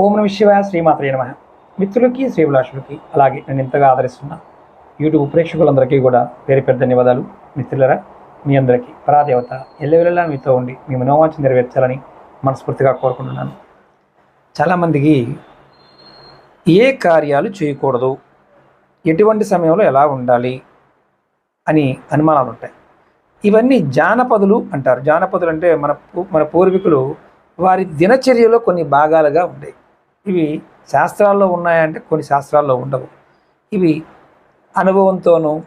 ఓం నమ శివాయ శ్రీమాత్రే నమ. మిత్రులకి శ్రీభిలాషులకి అలాగే నేను ఇంతగా ఆదరిస్తున్న యూట్యూబ్ ప్రేక్షకులందరికీ కూడా పేరు పెద్ద ధన్యవాదాలు. మిత్రులరా మీ అందరికీ పరాదేవత ఎల్లవెల్లలా మీతో ఉండి మీ మనోవాంఛ నెరవేర్చాలని మనస్ఫూర్తిగా కోరుకుంటున్నాను. చాలామందికి ఏ కార్యాలు చేయకూడదు ఎటువంటి సమయంలో ఎలా ఉండాలి అని అనుమానాలు ఉంటాయి. ఇవన్నీ జానపదులు అంటారు. జానపదులు అంటే మన పూ- మన పూర్వీకులు వారి దినచర్యలో కొన్ని భాగాలుగా ఉండేవి. ఇవి శాస్త్రాల్లో ఉన్నాయంటే కొన్ని శాస్త్రాల్లో ఉండవు. ఇవి అనుభవంతోనూ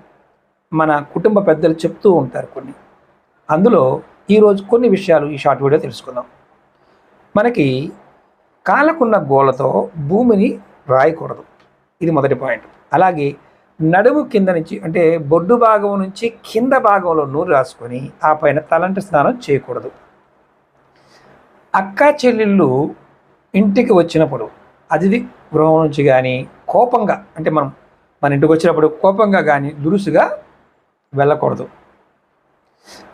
మన కుటుంబ పెద్దలు చెప్తూ ఉంటారు కొన్ని. అందులో ఈరోజు కొన్ని విషయాలు ఈ షార్ట్ వీడియో తెలుసుకుందాం. మనకి కాలకున్న గోలతో భూమిని రాయకూడదు. ఇది మొదటి పాయింట్. అలాగే నడుము కింద నుంచి అంటే బొడ్డు భాగం నుంచి కింద భాగంలో నూనె రాసుకొని ఆ పైన తలంటి స్నానం చేయకూడదు. అక్క చెల్లెళ్ళు ఇంటికి వచ్చినప్పుడు అతిథి గృహం నుంచి కానీ కోపంగా అంటే మనం మన ఇంటికి వచ్చినప్పుడు కోపంగా కానీ దురుసుగా వెళ్ళకూడదు.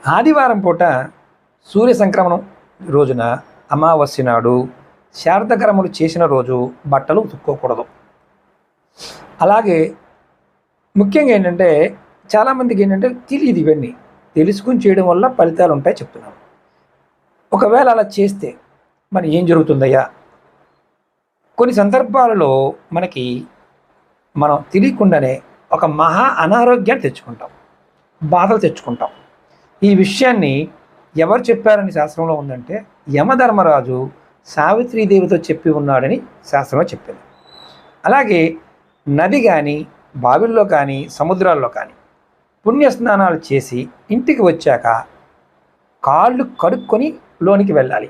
ఆదివారం పూట సూర్య సంక్రమణం రోజున అమావాస్య నాడు శారదకరములు చేసిన రోజు బట్టలు ఉతుక్కోకూడదు. అలాగే ముఖ్యంగా ఏంటంటే చాలామందికి ఏంటంటే తెలియదు ఇవన్నీ. తెలుసుకుని చేయడం వల్ల ఫలితాలు ఉంటాయి చెప్తున్నాను. ఒకవేళ అలా చేస్తే మరి ఏం జరుగుతుందయ్యా? కొన్ని సందర్భాలలో మనకి మనం తెలియకుండానే ఒక మహా అనారోగ్యాన్ని తెచ్చుకుంటాం. బాధలు తెచ్చుకుంటాం. ఈ విషయాన్ని ఎవరు చెప్పారని శాస్త్రంలో ఉందంటే యమధర్మరాజు సావిత్రీదేవితో చెప్పి ఉన్నాడని శాస్త్రంలో చెప్పింది అలాగే నది కానీ బావిల్లో కానీ సముద్రాల్లో కానీ పుణ్యస్నానాలు చేసి ఇంటికి వచ్చాక కాళ్ళు కడుక్కొని లోనికి వెళ్ళాలి.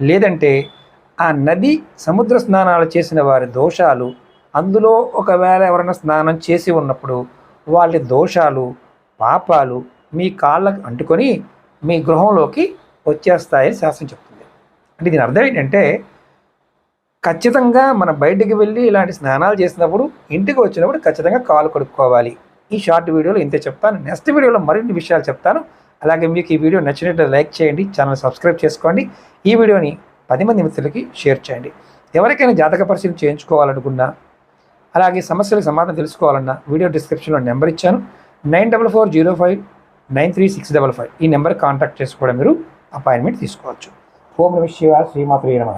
లేదంటే ఆ నది సముద్ర స్నానాలు చేసిన వారి దోషాలు అందులో ఒకవేళ ఎవరైనా స్నానం చేసి ఉన్నప్పుడు వాళ్ళ దోషాలు పాపాలు మీ కాళ్ళకు అంటుకొని మీ గృహంలోకి వచ్చేస్తాయని శాస్త్రం చెప్తుంది. అంటే దీని అర్థం ఏంటంటే ఖచ్చితంగా మనం బయటికి వెళ్ళి ఇలాంటి స్నానాలు చేసినప్పుడు ఇంటికి వచ్చినప్పుడు ఖచ్చితంగా కాలు కడుక్కోవాలి. ఈ షార్ట్ వీడియోలో ఇంతే చెప్తాను. నెక్స్ట్ వీడియోలో మరిన్ని విషయాలు చెప్తాను. అలాగే మీకు ఈ వీడియో నచ్చినట్టు లైక్ చేయండి ఛానల్ సబ్స్క్రైబ్ చేసుకోండి. ఈ వీడియోని పది మంది మిత్రులకి షేర్ చేయండి. ఎవరికైనా జాతక పరిశీలన చేయించుకోవాలనుకున్నా అలాగే సమస్యలకు సమాధానం తెలుసుకోవాలన్నా వీడియో డిస్క్రిప్షన్లో నెంబర్ ఇచ్చాను. Nine double four zero five nine three six double five ఈ నెంబర్ కాంటాక్ట్ చేసి కూడా మీరు అపాయింట్మెంట్ తీసుకోవచ్చు. ఓం నమ శివ శ్రీమాత్రి నమ.